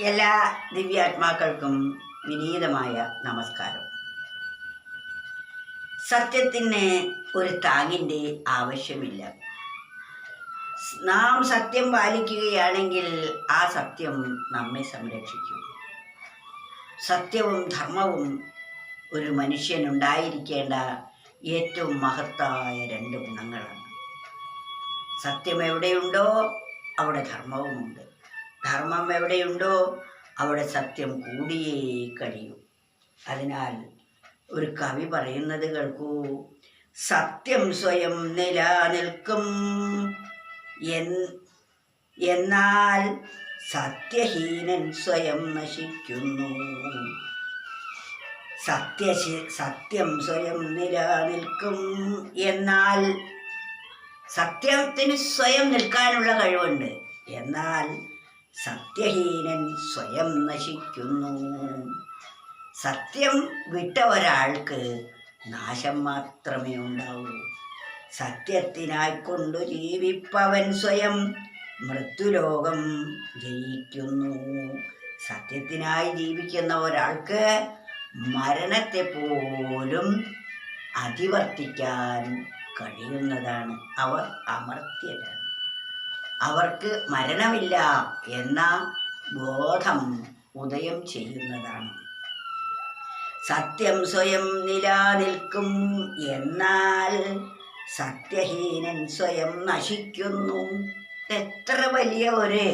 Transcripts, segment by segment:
എല്ലാ ദിവ്യാത്മാക്കൾക്കും വിനീതമായ നമസ്കാരം. സത്യത്തിന് ഒരു താങ്ങിന്റെ ആവശ്യമില്ല. നാം സത്യം പാലിക്കുകയാണെങ്കിൽ ആ സത്യം നമ്മെ സംരക്ഷിക്കും. സത്യവും ധർമ്മവും ഒരു മനുഷ്യനുണ്ടായിരിക്കേണ്ട ഏറ്റവും മഹത്തായ രണ്ട് ഗുണങ്ങളാണ്. സത്യം എവിടെയുണ്ടോ അവിടെ ധർമ്മവുമുണ്ട്. ധർമ്മം എവിടെയുണ്ടോ അവിടെ സത്യം കൂടിയേ കഴിയൂ. അതിനാൽ ഒരു കവി പറയുന്നത് കേൾക്കൂ. സത്യം സ്വയം നിലനിൽക്കും. എന്നാൽ സത്യഹീനൻ സ്വയം നശിക്കുന്നു. സത്യ സത്യം സ്വയം നിലനിൽക്കും. എന്നാൽ സത്യത്തിന് സ്വയം നിൽക്കാനുള്ള കഴിവുണ്ട്. എന്നാൽ സത്യഹീനൻ സ്വയം നശിക്കുന്നു. സത്യം വിട്ട ഒരാൾക്ക് നാശം മാത്രമേ ഉണ്ടാവൂ. സത്യത്തിനായി കൊണ്ടു ജീവിപ്പവൻ സ്വയം മൃത്യുലോകം ജയിക്കുന്നു സത്യത്തിനായി ജീവിക്കുന്ന ഒരാൾക്ക് മരണത്തെ പോലും അതിവർത്തിക്കാൻ കഴിയുന്നതാണ്. അവർ അമർത്യരാണ്. അവർക്ക് മരണമില്ല എന്ന ബോധം ഉദയം ചെയ്യുന്നതാണ്. സത്യം സ്വയം നിലനിൽക്കും എന്നാൽ സത്യഹീനൻ സ്വയം നശിക്കുന്നു. എത്ര വലിയ ഒരു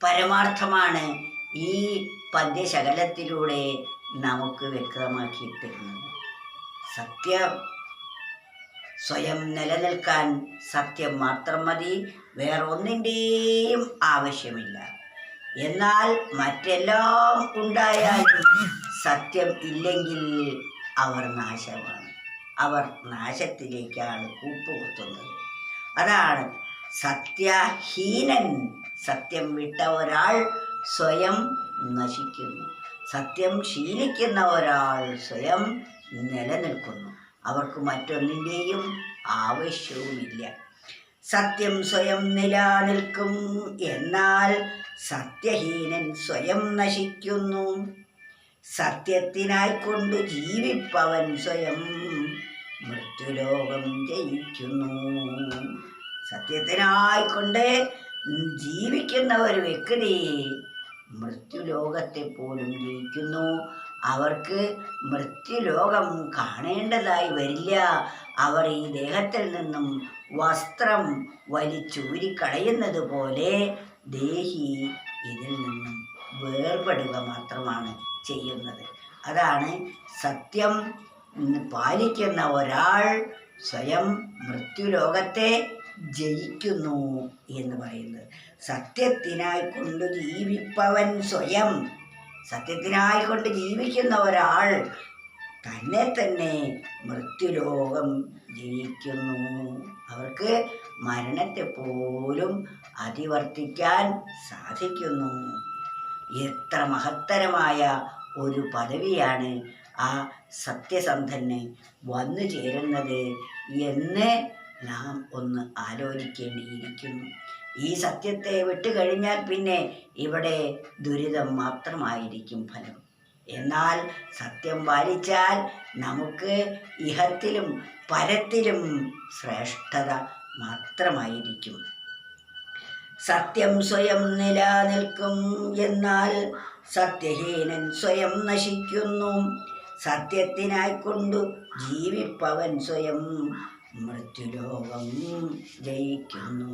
പരമാർത്ഥമാണ് ഈ പദ്യശകലത്തിലൂടെ നമുക്ക് വ്യക്തമാക്കി തരുന്നത് സത്യം സ്വയം നിലനിൽക്കാൻ സത്യം മാത്രം മതി. വേറൊന്നിന്റെയും ആവശ്യമില്ല. എന്നാൽ മറ്റെല്ലാം ഉണ്ടായാലും സത്യം ഇല്ലെങ്കിൽ അവർ നാശമാണ്. അവർ നാശത്തിലേക്കാണ് കൂപ്പുകുത്തുന്നത് അതാണ് സത്യഹീനൻ സത്യം വിട്ട ഒരാൾ സ്വയം നശിക്കുന്നു. സത്യം ശീലിക്കുന്ന ഒരാൾ സ്വയം നിലനിൽക്കുന്നു. അവർക്ക് മറ്റൊന്നിന്റെയും ആവശ്യവുമില്ല. സത്യം സ്വയം നിലനിൽക്കും. എന്നാൽ സത്യഹീനൻ സ്വയം നശിക്കുന്നു. സത്യത്തിനായിക്കൊണ്ട് ജീവിപ്പവൻ സ്വയം മൃത്യുലോകം ജയിക്കുന്നു. സത്യത്തിനായിക്കൊണ്ട് ജീവിക്കുന്ന ഒരു വ്യക്തി മൃത്യുലോകത്തെ പോലും ജയിക്കുന്നു. അവർക്ക് മൃത്യുലോകം കാണേണ്ടതായി വരില്ല. അവർ ഈ ദേഹത്തിൽ നിന്നും വസ്ത്രം വലിച്ചൂരിക്കളയുന്നത് പോലെ ദേഹി ഇതിൽ നിന്നും വേർപെടുക മാത്രമാണ് ചെയ്യുന്നത്. അതാണ് സത്യം. പാലിക്കുന്ന ഒരാൾ സ്വയം മൃത്യുലോകത്തെ ജയിക്കുന്നു എന്ന് പറയുന്നത്. സത്യത്തിനായി കൊണ്ട് ജീവിപ്പവൻ സ്വയം സത്യത്തിനായി കൊണ്ട് ജീവിക്കുന്ന ഒരാൾ തന്നെ തന്നെ മൃത്യുലോകം ജയിക്കുന്നു അവർക്ക് മരണത്തെ പോലും അതിവർത്തിക്കാൻ സാധിക്കുന്നു. എത്ര മഹത്തരമായ ഒരു പദവിയാണ് ആ സത്യസന്ധന് വന്നു ചേരുന്നത് എന്ന് നാം ഒന്ന് ആലോചിക്കേണ്ടിയിരിക്കുന്നു. ഈ സത്യത്തെ വിട്ടുകഴിഞ്ഞാൽ പിന്നെ ഇവിടെ ദുരിതം മാത്രമായിരിക്കും ഫലം. എന്നാൽ സത്യം പാലിച്ചാൽ നമുക്ക് ഇഹത്തിലും പരത്തിലും ശ്രേഷ്ഠത മാത്രമായിരിക്കും. സത്യം സ്വയം നിലനിൽക്കും എന്നാൽ സത്യഹീനൻ സ്വയം നശിക്കുന്നു. സത്യത്തിനായി കൊണ്ടു ജീവിപ്പവൻ സ്വയം മൃത്യുലോകം ജയിക്കുന്നു.